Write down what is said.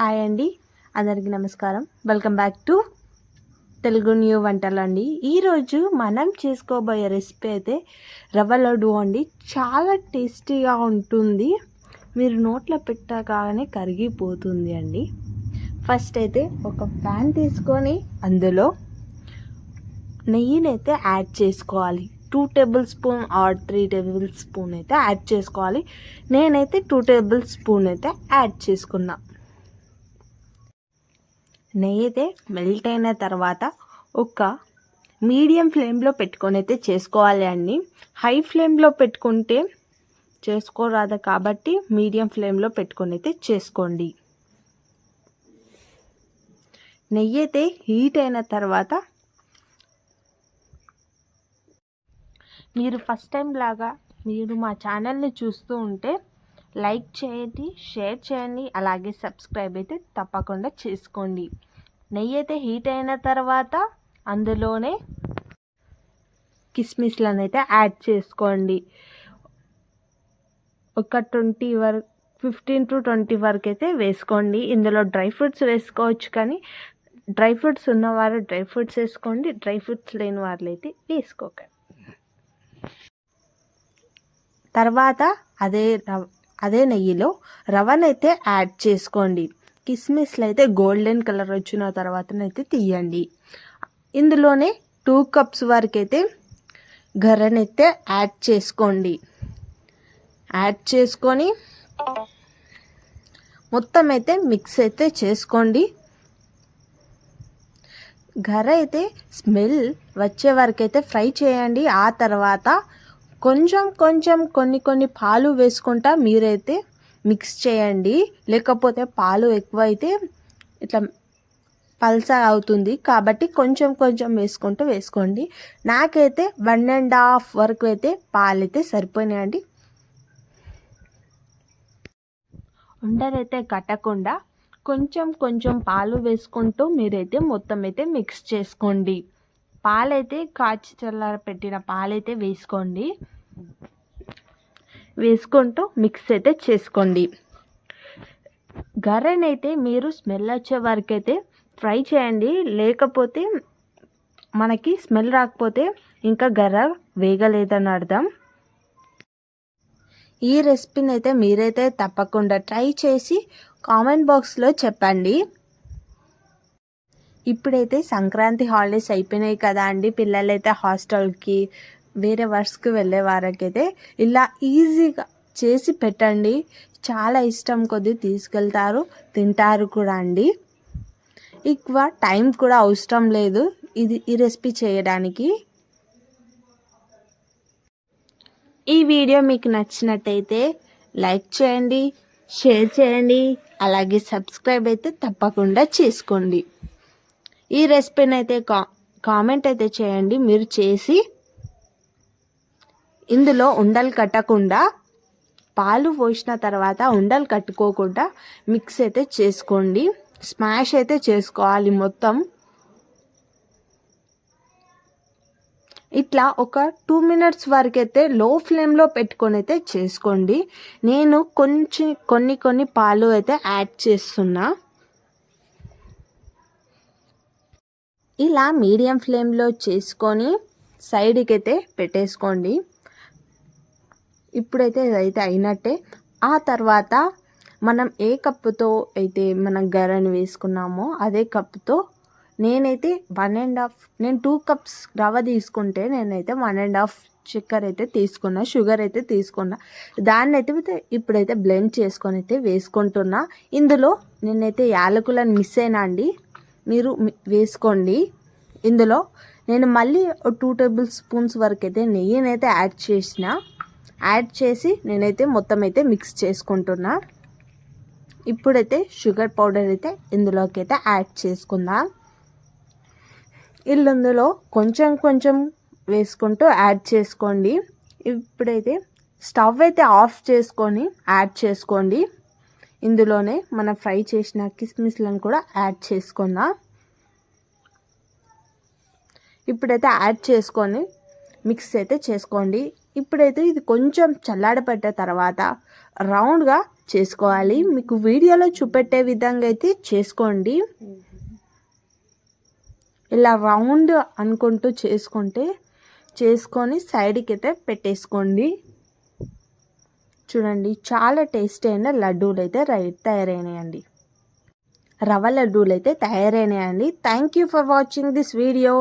Hi అండి. అందరికీ నమస్కారం. Welcome back to Telugu new వంటలు అండి. ఈరోజు మనం చేసుకోబోయే రెసిపీ అయితే రవ్వ లడ్డు అండి. చాలా టేస్టీగా ఉంటుంది. మీరు నోట్లో పెట్టగానే కరిగిపోతుంది అండి. ఫస్ట్ అయితే ఒక ప్యాన్ తీసుకొని అందులో నెయ్యినైతే యాడ్ చేసుకోవాలి. Two tablespoon or three tablespoon అయితే యాడ్ చేసుకోవాలి. నేనైతే టూ టేబుల్ స్పూన్ అయితే యాడ్ చేసుకున్నా. నెయ్యి అయితే మెల్ట్ అయిన తర్వాత ఒక మీడియం ఫ్లేమ్లో పెట్టుకొని అయితే చేసుకోవాలి అండి. హై ఫ్లేమ్లో పెట్టుకుంటే చేసుకోరాదు కాబట్టి మీడియం ఫ్లేమ్లో పెట్టుకొని అయితే చేసుకోండి. నెయ్యి అయితే హీట్ అయిన తర్వాత మీరు ఫస్ట్ టైం లాగా మీరు మా ఛానల్ని చూస్తూ ఉంటే లైక్ చేయండి షేర్ చేయండి అలాగే సబ్స్క్రైబ్ అయితే తప్పకుండా చేసుకోండి. నెయ్యి అయితే హీట్ అయిన తర్వాత అందులోనే కిస్మిస్లను అయితే యాడ్ చేసుకోండి. ఒక ట్వంటీ వరకు ఫిఫ్టీన్ టు ట్వంటీ వరకు అయితే వేసుకోండి. ఇందులో డ్రై ఫ్రూట్స్ వేసుకోవచ్చు కానీ డ్రై ఫ్రూట్స్ ఉన్నవారు డ్రై ఫ్రూట్స్ వేసుకోండి. డ్రై ఫ్రూట్స్ లేని వాళ్ళు అయితే వేసుకోకండి. తర్వాత అదే అదే నెయ్యిలో రవ్వనైతే యాడ్ చేసుకోండి. కిస్మిస్లు అయితే గోల్డెన్ కలర్ వచ్చిన తర్వాతనైతే తీయండి. ఇందులోనే టూ కప్స్ వరకైతే గర్రనైతే యాడ్ చేసుకోండి. యాడ్ చేసుకొని మొత్తం అయితే మిక్స్ అయితే చేసుకోండి. గర అయితే స్మెల్ వచ్చే వరకు అయితే ఫ్రై చేయండి. ఆ తర్వాత కొంచెం కొంచెం కొన్ని కొన్ని పాలు వేసుకుంటా మీరైతే మిక్స్ చేయండి. లేకపోతే పాలు ఎక్కువైతే ఇట్లా పల్స అవుతుంది. కాబట్టి కొంచెం కొంచెం వేసుకుంటూ వేసుకోండి. నాకైతే వన్ అండ్ హాఫ్ వరకు అయితే పాలు అయితే సరిపోయినాయండి. ఉండరైతే కట్టకుండా కొంచెం కొంచెం పాలు వేసుకుంటూ మీరైతే మొత్తం అయితే మిక్స్ చేసుకోండి. పాలైతే కాచి చల్లార పెట్టిన పాలైతే వేసుకోండి. వేసుకుంటూ మిక్స్ అయితే చేసుకోండి. గర్రెనైతే మీరు స్మెల్ వచ్చే వరకు అయితే ఫ్రై చేయండి. లేకపోతే మనకి స్మెల్ రాకపోతే ఇంకా గర్ర వేగలేదని అర్థం. ఈ రెసిపీని అయితే మీరైతే తప్పకుండా ట్రై చేసి కామెంట్ బాక్స్లో చెప్పండి. ఇప్పుడైతే సంక్రాంతి హాలిడేస్ అయిపోయినాయి కదా అండి. పిల్లలైతే హాస్టల్కి వేరే వర్క్స్కి వెళ్ళే వారికైతే ఇలా ఈజీగా చేసి పెట్టండి. చాలా ఇష్టం కొద్దీ తీసుకెళ్తారు తింటారు కూడా అండి. ఎక్కువ టైం కూడా అవసరం లేదు ఇది ఈ రెసిపీ చేయడానికి. ఈ వీడియో మీకు నచ్చినట్టయితే లైక్ చేయండి షేర్ చేయండి అలాగే సబ్స్క్రైబ్ అయితే తప్పకుండా చేసుకోండి. ఈ రెసిపీని అయితే కా కామెంట్ అయితే చేయండి మీరు చేసి ఇందులో ఉండలు కట్టకుండా పాలు పోసిన తర్వాత ఉండలు కట్టుకోకుండా మిక్స్ అయితే చేసుకోండి. స్మాష్ అయితే చేసుకోవాలి మొత్తం. ఇట్లా ఒక టూ మినిట్స్ వరకు అయితే లో ఫ్లేమ్లో పెట్టుకొని అయితే చేసుకోండి. నేను కొంచెం కొన్ని కొన్ని పాలు అయితే యాడ్ చేస్తున్నా. ఇలా మీడియం ఫ్లేమ్లో చేసుకొని సైడ్కి అయితే పెట్టేసుకోండి. ఇప్పుడైతే ఇదైతే అయినట్టే. ఆ తర్వాత మనం ఏ కప్పుతో అయితే మనం గరని వేసుకున్నామో అదే కప్పుతో నేనైతే వన్ అండ్ హాఫ్ నేను టూ కప్స్ రవ్వ తీసుకుంటే నేనైతే వన్ అండ్ హాఫ్ చక్కెర అయితే తీసుకున్నా షుగర్ అయితే తీసుకున్నా. దాన్ని అయితే ఇప్పుడైతే బ్లెండ్ చేసుకొని అయితే వేసుకుంటున్నా. ఇందులో నేనైతే యాలకులను మిస్ అయినా అండి. మీరు వేసుకోండి. ఇందులో నేను మళ్ళీ టూ టేబుల్ స్పూన్స్ వరకు అయితే నెయ్యినైతే యాడ్ చేసిన. యాడ్ చేసి నేనైతే మొత్తం అయితే మిక్స్ చేసుకుంటున్నా. ఇప్పుడైతే షుగర్ పౌడర్ అయితే ఇందులోకి అయితే యాడ్ చేసుకుందాం. ఇల్లుందులో కొంచెం కొంచెం వేసుకుంటూ యాడ్ చేసుకోండి. ఇప్పుడైతే స్టవ్ అయితే ఆఫ్ చేసుకొని యాడ్ చేసుకోండి. ఇందులోనే మనం ఫ్రై చేసిన కిస్మిస్లను కూడా యాడ్ చేసుకుందాం. ఇప్పుడైతే యాడ్ చేసుకొని మిక్స్ అయితే చేసుకోండి. ఇప్పుడైతే ఇది కొంచెం చల్లాడబడ్డ తర్వాత రౌండ్గా చేసుకోవాలి. మీకు వీడియోలో చూపెట్టే విధంగా అయితే చేసుకోండి. ఇలా రౌండ్ అనుకుంటూ చేసుకుంటే చేసుకొని సైడ్కి అయితే పెట్టేసుకోండి. చూడండి చాలా టేస్టీ అయిన లడ్డూలు అయితే రై తయారైనాయండి. రవ్వ లడ్డూలు అయితే తయారైనాయండి. Thank you for watching this video.